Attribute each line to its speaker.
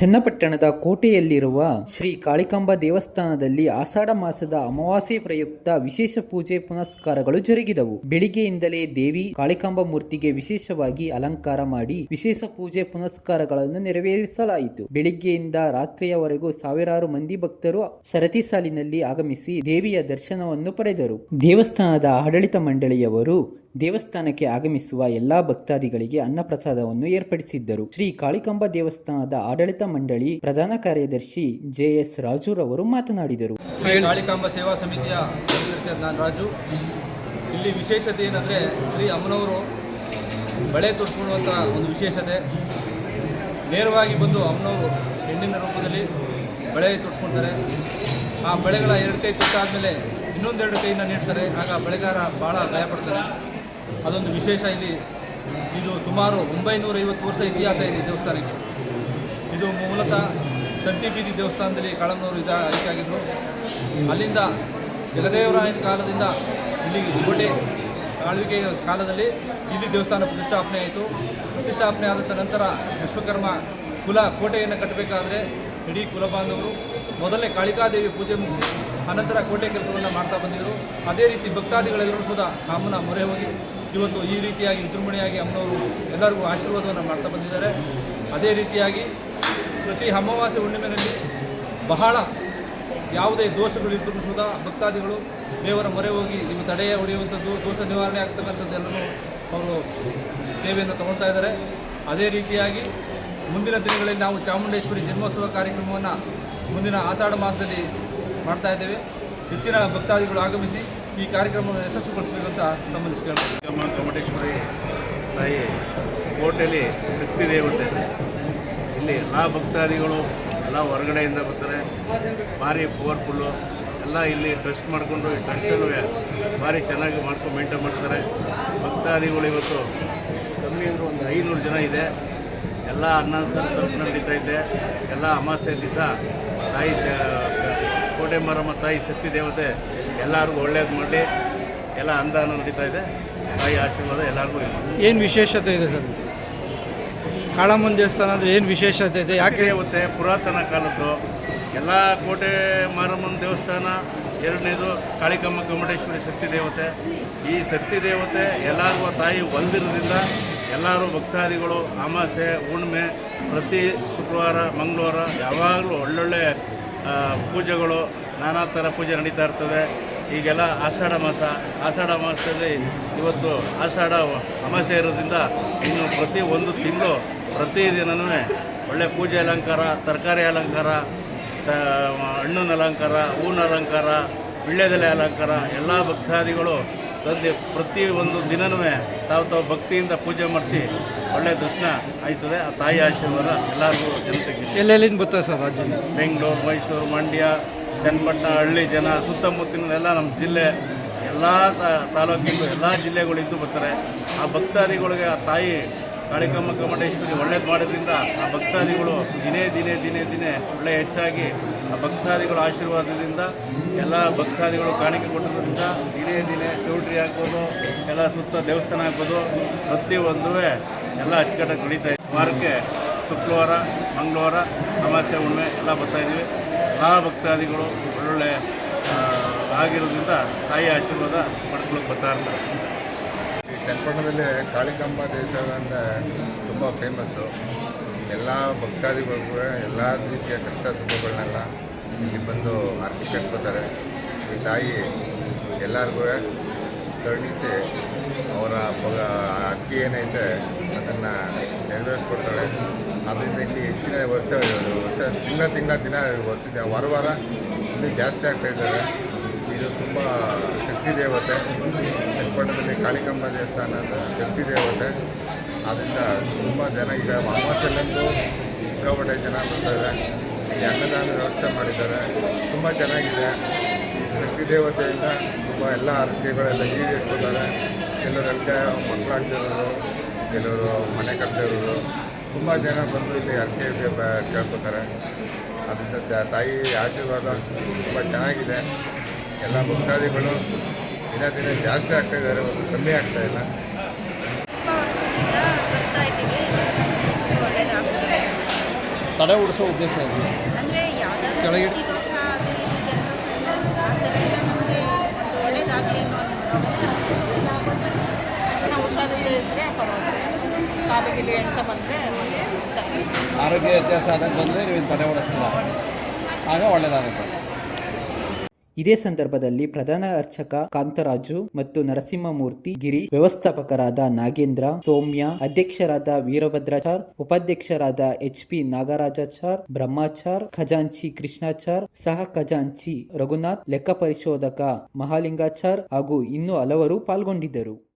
Speaker 1: ಚನ್ನಪಟ್ಟಣದ ಕೋಟೆಯಲ್ಲಿರುವ ಶ್ರೀ ಕಾಳಿಕಾಂಬ ದೇವಸ್ಥಾನದಲ್ಲಿ ಆಷಾಢ ಮಾಸದ ಅಮಾವಾಸ್ಯೆ ಪ್ರಯುಕ್ತ ವಿಶೇಷ ಪೂಜೆ ಪುನಸ್ಕಾರಗಳು ಜರುಗಿದವು. ಬೆಳಿಗ್ಗೆಯಿಂದಲೇ ದೇವಿ ಕಾಳಿಕಾಂಬ ಮೂರ್ತಿಗೆ ವಿಶೇಷವಾಗಿ ಅಲಂಕಾರ ಮಾಡಿ ವಿಶೇಷ ಪೂಜೆ ಪುನಸ್ಕಾರಗಳನ್ನು ನೆರವೇರಿಸಲಾಯಿತು. ಬೆಳಿಗ್ಗೆಯಿಂದ ರಾತ್ರಿಯವರೆಗೂ ಸಾವಿರಾರು ಮಂದಿ ಭಕ್ತರು ಸರತಿ ಸಾಲಿನಲ್ಲಿ ಆಗಮಿಸಿ ದೇವಿಯ ದರ್ಶನವನ್ನು ಪಡೆದರು. ದೇವಸ್ಥಾನದ ಆಡಳಿತ ಮಂಡಳಿಯವರು ದೇವಸ್ಥಾನಕ್ಕೆ ಆಗಮಿಸುವ ಎಲ್ಲಾ ಭಕ್ತಾದಿಗಳಿಗೆ ಅನ್ನಪ್ರಸಾದವನ್ನು ಏರ್ಪಡಿಸಿದ್ದರು. ಶ್ರೀ ಕಾಳಿಕಂಬ ದೇವಸ್ಥಾನದ ಆಡಳಿತ ಮಂಡಳಿ ಪ್ರಧಾನ ಕಾರ್ಯದರ್ಶಿ ಜೆ ಎಸ್ ರಾಜುರವರು ಮಾತನಾಡಿದರು.
Speaker 2: ಕಾಳಿಕಾಂಬ ಸೇವಾ ಸಮಿತಿಯ ರಾಜು. ಇಲ್ಲಿ ವಿಶೇಷತೆ ಏನಂದರೆ ಶ್ರೀ ಅಮ್ಮನವರು ಬಳೆ ತೊಟ್ಕೊಳ್ಳುವಂಥ ಒಂದು ವಿಶೇಷತೆ. ನೇರವಾಗಿ ಬಂದು ಅಮ್ಮನವರು ಹೆಣ್ಣಿನ ರೂಪದಲ್ಲಿ ಬಳೆ ತೋರಿಸ್ಕೊಳ್ತಾರೆ. ಆ ಬಳೆಗಳ ಎರಡು ಕೈ ತುಟ್ಟಾದಮೇಲೆ ಇನ್ನೊಂದೆರಡು ಕೈಯಿಂದ ನೀಡ್ತಾರೆ. ಆಗ ಬಳೆಗಾರ ಭಾಳ ಭಯಪಡ್ತಾರೆ. ಅದೊಂದು ವಿಶೇಷ ಇಲ್ಲಿ. ಇದು ಸುಮಾರು ಒಂಬೈನೂರ ಐವತ್ತು ವರ್ಷ ಇತಿಹಾಸ ಇದೆ ದೇವಸ್ಥಾನಕ್ಕೆ. ಇದು ಮೂಲತಃ ತಂತಿಬೀದಿ ದೇವಸ್ಥಾನದಲ್ಲಿ ಕಾಳಮ್ಮನವರು ಇದ ಆಗಿದ್ರು ಅಲ್ಲಿಂದ ಜಗದೇವರಾಯನ ಕಾಲದಿಂದ ಇಲ್ಲಿ ಕೋಟೆ ಆಳ್ವಿಕೆ ಕಾಲದಲ್ಲಿ ಇಲ್ಲಿ ದೇವಸ್ಥಾನ ಪ್ರತಿಷ್ಠಾಪನೆ ಆಯಿತು. ಪ್ರತಿಷ್ಠಾಪನೆ ಆದ ನಂತರ ವಿಶ್ವಕರ್ಮ ಕುಲ ಕೋಟೆಯನ್ನು ಕಟ್ಟಬೇಕಾದ್ರೆ ಇಡೀ ಕುಲಬಾಂಧವರು ಮೊದಲನೇ ಕಾಳಿಕಾದೇವಿ ಪೂಜೆ ಮುಗಿಸಿ ಅನಂತರ ಕೋಟೆ ಕೆಲಸವನ್ನು ಮಾಡ್ತಾ ಬಂದಿದ್ದರು ಅದೇ ರೀತಿ ಭಕ್ತಾದಿಗಳೆಲ್ಲರೂ ಸುದ ರಾಮನ ಮೊರೆ ಹೋಗಿ ಇವತ್ತು ಈ ರೀತಿಯಾಗಿ ವಿಜೃಂಭಣೆಯಾಗಿ ಅಮ್ಮನವರು ಎಲ್ಲರಿಗೂ ಆಶೀರ್ವಾದವನ್ನು ಮಾಡ್ತಾ ಬಂದಿದ್ದಾರೆ. ಅದೇ ರೀತಿಯಾಗಿ ಪ್ರತಿ ಅಮಾವಾಸ್ಯ ಹುಣ್ಣಿಮೆಯಲ್ಲಿ ಬಹಳ ಯಾವುದೇ ದೋಷಗಳಿದ್ದರೂ ಸುದ, ಭಕ್ತಾದಿಗಳು ದೇವರ ಮೊರೆ ಹೋಗಿ ನಿಮ್ಮ ತಡೆಯ ಹೊಡೆಯುವಂಥದ್ದು, ದೋಷ ನಿವಾರಣೆ ಆಗ್ತಕ್ಕಂಥದ್ದು ಎಲ್ಲರೂ ಅವರು ಸೇವೆಯನ್ನು ತಗೊಳ್ತಾ ಇದ್ದಾರೆ. ಅದೇ ರೀತಿಯಾಗಿ ಮುಂದಿನ ದಿನಗಳಲ್ಲಿ ನಾವು ಚಾಮುಂಡೇಶ್ವರಿ ಜನ್ಮೋತ್ಸವ ಕಾರ್ಯಕ್ರಮವನ್ನು ಮುಂದಿನ ಆಷಾಢ ಮಾಸದಲ್ಲಿ ಮಾಡ್ತಾ ಇದ್ದೇವೆ. ಹೆಚ್ಚಿನ ಭಕ್ತಾದಿಗಳು ಆಗಮಿಸಿ ಈ ಕಾರ್ಯಕ್ರಮವನ್ನು ಯಶಸ್ವಿಗೊಳಿಸಬೇಕಂತ ತಮ್ಮಲ್ಲಿ
Speaker 3: ಅಮ್ಮ ಕಮಟೇಶ್ವರಿ ತಾಯಿ ಕೋಟೆಯಲ್ಲಿ ಶಕ್ತಿ ದೇವತೆ. ಇಲ್ಲಿ ಎಲ್ಲ ಭಕ್ತಾದಿಗಳು ಎಲ್ಲ ಹೊರಗಡೆಯಿಂದ ಬರ್ತಾರೆ. ಭಾರಿ ಪವರ್ಫುಲ್ಲು. ಎಲ್ಲ ಇಲ್ಲಿ ಟ್ರಸ್ಟ್ ಮಾಡಿಕೊಂಡು ಈ ಟ್ರಸ್ಟನ್ನು ಭಾರಿ ಚೆನ್ನಾಗಿ ಮಾಡ್ಕೊಂಡು ಮೇಂಟೈನ್ ಮಾಡ್ತಾರೆ. ಭಕ್ತಾದಿಗಳು ಇವತ್ತು ಕಮ್ಮಿ ಅಂದರೆ ಒಂದು ಐನೂರು ಜನ ಇದೆ. ಎಲ್ಲ ಅನ್ನ ತಲುಪು ನಡೀತಾ ಇದೆ. ಎಲ್ಲ ಅಮಾವಾಸ್ಯೆ ದಿವಸ ತಾಯಿ ಚ ಕೋಟೆ ಮಾರಮ್ಮ ತಾಯಿ ಶಕ್ತಿ ದೇವತೆ ಎಲ್ಲರಿಗೂ ಒಳ್ಳೇದು ಮಾಡಲಿ. ಎಲ್ಲ ಅನುದಾನ ನಡೀತಾ ಇದೆ. ತಾಯಿ ಆಶೀರ್ವಾದ ಎಲ್ಲರಿಗೂ ಇದೆ.
Speaker 4: ಏನು ವಿಶೇಷತೆ ಇದೆ ಸರ್? ಕಾಳಮ್ಮನ ದೇವಸ್ಥಾನ ಅಂದರೆ ಏನು ವಿಶೇಷತೆ ಇದೆ?
Speaker 3: ಯಾಕೆ? ದೇವತೆ ಪುರಾತನ ಕಾಲದ್ದು. ಎಲ್ಲ ಕೋಟೆ ಮಾರಮ್ಮನ ದೇವಸ್ಥಾನ ಎರಡನೇದು ಕಾಳಿಕಮ್ಮ ಗೊಮ್ಮಟೇಶ್ವರಿ ಶಕ್ತಿ ದೇವತೆ. ಈ ಶಕ್ತಿ ದೇವತೆ ಎಲ್ಲರಿಗೂ ತಾಯಿ ಒಂದಿರೋದ್ರಿಂದ ಎಲ್ಲರೂ ಭಕ್ತಾದಿಗಳು ಅಮಾಸೆ ಹುಣ್ಣಿಮೆ ಪ್ರತಿ ಶುಕ್ರವಾರ ಮಂಗಳವಾರ ಯಾವಾಗಲೂ ಒಳ್ಳೊಳ್ಳೆ ಪೂಜೆಗಳು ನಾನಾ ಥರ ಪೂಜೆ ನಡೀತಾ ಇರ್ತವೆ ಈಗೆಲ್ಲ ಆಷಾಢ ಮಾಸ, ಆಷಾಢ ಮಾಸದಲ್ಲಿ ಇವತ್ತು ಆಷಾಢ ಅಮಾಸೆ ಇರೋದ್ರಿಂದ ಇನ್ನು ಪ್ರತಿ ಒಂದು ತಿಂಗಳು ಪ್ರತಿದಿನವೂ ಒಳ್ಳೆ ಪೂಜೆ ಅಲಂಕಾರ, ತರಕಾರಿ ಅಲಂಕಾರ, ತ, ಹಣ್ಣಿನ ಅಲಂಕಾರ, ಹೂವಿನ ಅಲಂಕಾರ, ವಿಳ್ಯದೆಲೆ ಅಲಂಕಾರ, ಎಲ್ಲ ಭಕ್ತಾದಿಗಳು ತಂದೆ ಪ್ರತಿ ಒಂದು ದಿನವೂ ತಾವು ತಾವು ಭಕ್ತಿಯಿಂದ ಪೂಜೆ ಮಾಡಿಸಿ ಒಳ್ಳೆಯ ದರ್ಶನ ಆಯ್ತದೆ. ಆ ತಾಯಿ ಆಶೀರ್ವಾದ ಎಲ್ಲರಿಗೂ ಜನತೆಗೆ
Speaker 4: ಎಲ್ಲೆಲ್ಲಿಂದ ಬರ್ತಾರೆ ಸರ್ ರಾಜ್ಯ?
Speaker 3: ಬೆಂಗಳೂರು ಮೈಸೂರು ಮಂಡ್ಯ ಚನ್ನಪಟ್ಟಣ ಹಳ್ಳಿ ಜನ ಸುತ್ತಮುತ್ತಲಿನೆಲ್ಲ ನಮ್ಮ ಜಿಲ್ಲೆ ಎಲ್ಲ ತಾಲೂಕಿಂದು ಎಲ್ಲ ಜಿಲ್ಲೆಗಳಿಂದ ಬರ್ತಾರೆ. ಆ ಭಕ್ತಾದಿಗಳಿಗೆ ಆ ತಾಯಿ ಕಾಳಿಕಮ್ಮ ಕಮಟೇಶ್ವರಿ ಒಳ್ಳೇದು ಮಾಡೋದ್ರಿಂದ ಆ ಭಕ್ತಾದಿಗಳು ದಿನೇ ದಿನೇ ದಿನೇ ದಿನೇ ಒಳ್ಳೆ ಹೆಚ್ಚಾಗಿ ಭಕ್ತಾದಿಗಳ ಆಶೀರ್ವಾದದಿಂದ ಎಲ್ಲ ಭಕ್ತಾದಿಗಳು ಕಾಣಿಕೆ ಕೊಟ್ಟಿರೋದ್ರಿಂದ ದಿನೇ ದಿನೇ ಚೌಟ್ರಿ ಹಾಕೋದು, ಎಲ್ಲ ಸುತ್ತ ದೇವಸ್ಥಾನ ಹಾಕೋದು ಪ್ರತಿಯೊಂದೂ ಎಲ್ಲ ಅಚ್ಚುಕಟ್ಟಾಗಿ ನಡೀತಾ ಇದೆ. ವಾರಕ್ಕೆ ಶುಕ್ರವಾರ, ಮಂಗಳವಾರ ಅಮಾಸ್ಯ ಹುಣ್ಣಿಮೆ ಎಲ್ಲ ಬರ್ತಾಯಿದ್ದೀವಿ ಆ ಭಕ್ತಾದಿಗಳು ಒಳ್ಳೊಳ್ಳೆ ಆಗಿರೋದ್ರಿಂದ ತಾಯಿ ಆಶೀರ್ವಾದ ಪಡ್ಕೊಳ್ಳೋಕೆ ಬರ್ತಾ ಇರ್ತಾರೆ.
Speaker 5: ಈ ಚನ್ನಪಟ್ಟಣದಲ್ಲಿ ಕಾಳಿಕಂಬ ದೇವಸ್ಥಾನ ತುಂಬ ಫೇಮಸ್ಸು ಎಲ್ಲ ಭಕ್ತಾದಿಗಳಿಗೂ ಎಲ್ಲ ರೀತಿಯ ಕಷ್ಟ ಸುಖಗಳನ್ನೆಲ್ಲ ಇಲ್ಲಿ ಬಂದು ಅರ್ಕಿ ಕಟ್ಕೋತಾರೆ. ಈ ತಾಯಿ ಎಲ್ಲರಿಗೂ ಕರುಣಿಸಿ ಅವರ ಅಕ್ಕಿ ಏನೈತೆ ಅದನ್ನು ನೆರವೇರಿಸ್ಕೊಡ್ತಾಳೆ. ಅದರಿಂದ ಇಲ್ಲಿ ಹೆಚ್ಚಿನ ವರ್ಷ ವರ್ಷ ತಿಂಗಳ ತಿಂಗಳ, ದಿನ ವರ್ಷದ. ವಾರ ವಾರ ಇಲ್ಲಿ ಜಾಸ್ತಿ ಆಗ್ತಾ ಇದ್ದಾರೆ. ಇದು ತುಂಬ ಶಕ್ತಿ ದೇವತೆ. ಚನ್ನಪಟ್ಟಣದಲ್ಲಿ ಕಾಳಿಕಮ್ಮ ದೇವಸ್ಥಾನ ಶಕ್ತಿ ದೇವತೆ. ಅದರಿಂದ ತುಂಬ ಜನ ಈಗ ಅಮಾವಾಸ್ಯಲ್ಲಂತೂ ಸಿಕ್ಕಾಪಟ್ಟೆ ಜನ ಬರ್ತಾರೆ. ಈ ಅನ್ನದಾನ ವ್ಯವಸ್ಥೆ ಮಾಡಿದ್ದಾರೆ. ತುಂಬ ಚೆನ್ನಾಗಿದೆ. ಶಕ್ತಿ ದೇವತೆಯಿಂದ ತುಂಬ ಎಲ್ಲ ಆರೋಗ್ಯಗಳೆಲ್ಲ ಈಡೇರಿಸ್ಕೊತಾರೆ. ಕೆಲವರೆಲ್ಲ ಮಕ್ಕಳಾಗ್ತಿರೋರು, ಕೆಲವರು ಮನೆ ಕಟ್ತಿರೋರು. ತುಂಬ ಜನ ಬಂದು ಇಲ್ಲಿ ಅರ್ಕೆ ಕೇಳ್ಕೊತಾರೆ. ಅದರಿಂದ ತಾಯಿ ಆಶೀರ್ವಾದ ತುಂಬ ಚೆನ್ನಾಗಿದೆ. ಎಲ್ಲ ಭಕ್ತಾದಿಗಳು ದಿನ ದಿನ ಜಾಸ್ತಿ ಆಗ್ತಾಯಿದ್ದಾರೆ ಒಂದು ಕಮ್ಮಿ ಆಗ್ತಾ
Speaker 2: ತಡೆ ಉಡಿಸೋ ಉದ್ದೇಶ ಇದೆ
Speaker 6: ಅಂದರೆ ಯಾವುದಾದ್ರೂ
Speaker 2: ಕೆಳಗೆ-
Speaker 6: ದೋಷ ಅದು ಇದು ಜನರು ಆದಷ್ಟು ನಮಗೆ ಒಳ್ಳೇದಾಗಲಿ ಅನ್ನೋ
Speaker 7: ನಾವು ಹುಷಾರಿಲ್ಲದೆ ಇದ್ದರೆ ಪರವಾಗಿಲ್ಲ. ಕಾಲಿಗಿಲಿ ಅಂತ ಬಂದರೆ
Speaker 2: ಆರೋಗ್ಯ ವ್ಯತ್ಯಾಸ ಆದಾಗ ಬಂದರೆ ನೀವು ತಡೆ ಓಡಿಸ್ತೀರ? ಆಗ ಒಳ್ಳೆಯದಾಗುತ್ತೆ
Speaker 1: ಇದೇ ಸಂದರ್ಭದಲ್ಲಿ ಪ್ರಧಾನ ಅರ್ಚಕ ಕಾಂತರಾಜು ಮತ್ತು ನರಸಿಂಹಮೂರ್ತಿ ಗಿರಿ ವ್ಯವಸ್ಥಾಪಕರಾದ ನಾಗೇಂದ್ರ, ಸೌಮ್ಯ, ಅಧ್ಯಕ್ಷರಾದ ವೀರಭದ್ರಾಚಾರ್ ಉಪಾಧ್ಯಕ್ಷರಾದ ಎಚ್ ಪಿ ನಾಗರಾಜಾಚಾರ್ ಬ್ರಹ್ಮಾಚಾರ್, ಖಜಾಂಚಿ ಕೃಷ್ಣಾಚಾರ್ ಸಹ ಖಜಾಂಚಿ ರಘುನಾಥ್ ಲೆಕ್ಕ ಪರಿಶೋಧಕ ಮಹಾಲಿಂಗಾಚಾರ್ ಹಾಗೂ ಇನ್ನೂ ಹಲವರು ಪಾಲ್ಗೊಂಡಿದ್ದರು.